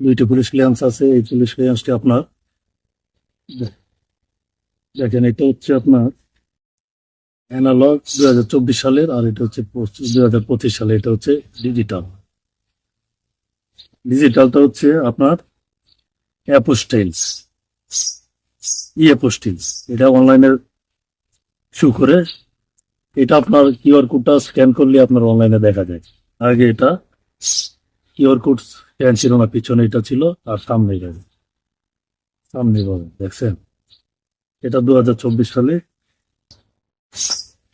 দুইটি police clearance আছে, এই পুলিশ ক্লিয়ারেন্সটি আপনার। দেখেন, এটা হচ্ছে আপনার অ্যানালগ দুই হাজার চব্বিশ সালের, আর এটা হচ্ছে দুই হাজার পঁচিশ সালে, এটা হচ্ছে ডিজিটাল ডিজিটালটা হচ্ছে আপনার অ্যাপোস্টাইলস ই অ্যাপোস্টিলস এটা অনলাইনে শু করে। এটা আপনার কিউআর কোডটা স্ক্যান করলে আপনার অনলাইনে দেখা যায়। আগে এটা কিউআর কোড স্ক্যান ছিল না, পিছনে এটা ছিল, আর সামনে গেছে সামনে পাবেন দেখছেন? এটা দু সালে,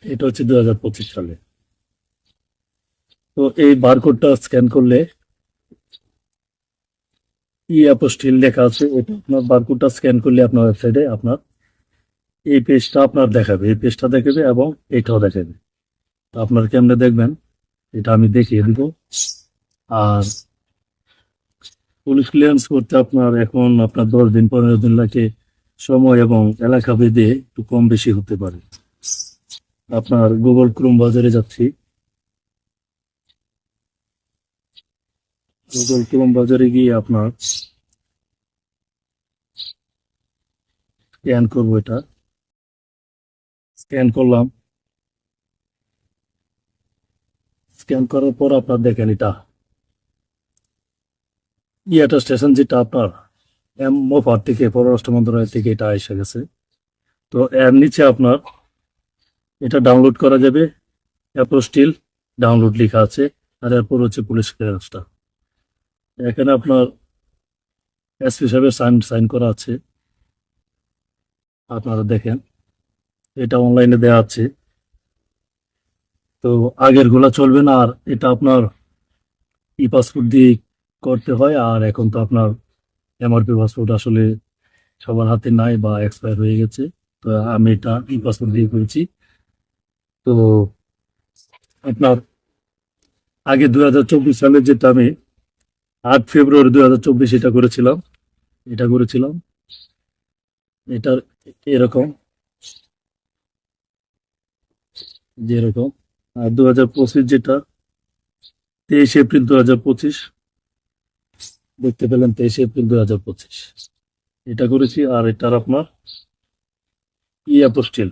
এটা হচ্ছে দু সালে। তো এই বারকোডটা স্ক্যান করলে ই অ্যাপোস্টিল লেখা আছে, এটা আপনার বারকোডটা স্ক্যান করলে আপনার ওয়েবসাইটে আপনার এই পেজটা আপনার দেখাবে, এই পেজটা দেখাবে এবং এটাও দেখাবে। আপনার কেমনে দেখবেন? এটা আমি দেখিয়ে দিব। আর পুলিশ ক্লিয়ারেন্স করতে আপনার এখন আপনার দশ দিন, পনেরো দিন লাগে। সময় এবং এলাকা ভেদে একটু কম বেশি হতে পারে। আপনার গুগল ক্রোম বাজারে যাচ্ছি। গুগল ক্রোম বাজারে গিয়ে আপনার স্ক্যান করব এটা। স্ক্যান করলাম। স্ক্যান করার পর আপনার দেখেন এটা। ইয়াটা স্টেশন যেটা আপনার এম মোফার থেকে পররাষ্ট্র মন্ত্রণালয় থেকে এটা এসে গেছে। তো এর নিচে আপনার এটা ডাউনলোড করা যাবে। অ্যাপোস্টিল ডাউনলোড লেখা আছে আর এরপর হচ্ছে পুলিশ ক্লিয়ারেন্সটা এখানে আপনার এসপি সাহেবের সাইন সাইন করা আছে। আপনারা দেখেন, এটা অনলাইনে দেওয়া আছে। তো আগেরগুলা চলবে না আর এটা আপনার ই পাসপোর্ট দিয়ে করতে হয়, আর এখন তো আপনার এমআরপি পাসপোর্ট আসলে সবার হাতে নাই বা এক্সপায়ার হয়ে গেছে। তো আমি এটা ই পাসপোর্ট দিয়ে করেছি। তো আপনার আগে দু হাজার চব্বিশ সালে যেটা আমি আট ফেব্রুয়ারি দু হাজার চব্বিশ এটা করেছিলাম এটা করেছিলাম। এটার এরকম, যেরকম। আর দু হাজার পঁচিশ যেটা, তেইশ এপ্রিল দু হাজার পঁচিশ। দেখতে পেলেন তেইশ এপ্রিল দু হাজার পঁচিশ। এটা করেছি, আর এটার আপনার ই অ্যাপোস্টিল।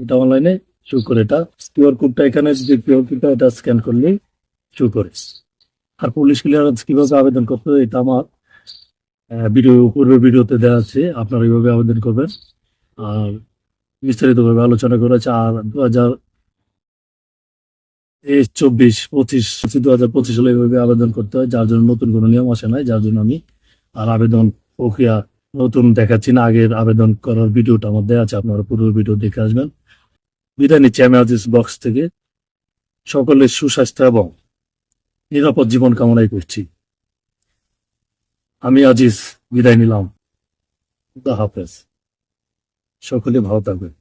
এটা অনলাইনে শু করে। এটা কিউআর কোডটা এখানে যে কিউআর কোডটা এটা স্ক্যান করলেই শু করে। আর পুলিশ ক্লিয়ারেন্স কীভাবে আবেদন করতে হবে এটা আমার ভিডিও পূর্বের ভিডিওতে দেওয়া আছে। আপনারা এইভাবে আবেদন করবেন। আর বিস্তারিতভাবে আলোচনা করেছে আর দু হাজার তেইশ চব্বিশ, পঁচিশ দু হাজার পঁচিশ সালে এইভাবে আবেদন করতে হয়, যার জন্য নতুন কোনো নিয়ম আসে নাই, যার জন্য আমি আর আবেদন প্রক্রিয়া নতুন দেখাচ্ছি না। আগের আবেদন করার ভিডিওটা আমার দেওয়া আছে, আপনারা পুরো ভিডিও দেখে আসবেন। বিদায় নিচ্ছি আমি আজিজ বক্স থেকে। সকলের সুস্বাস্থ্য এবং নিরাপদ জীবন কামনাই করছি। আমি আজিজ বিদায় নিলাম। খুদা হাফেজ। সকলে ভালো থাকবেন।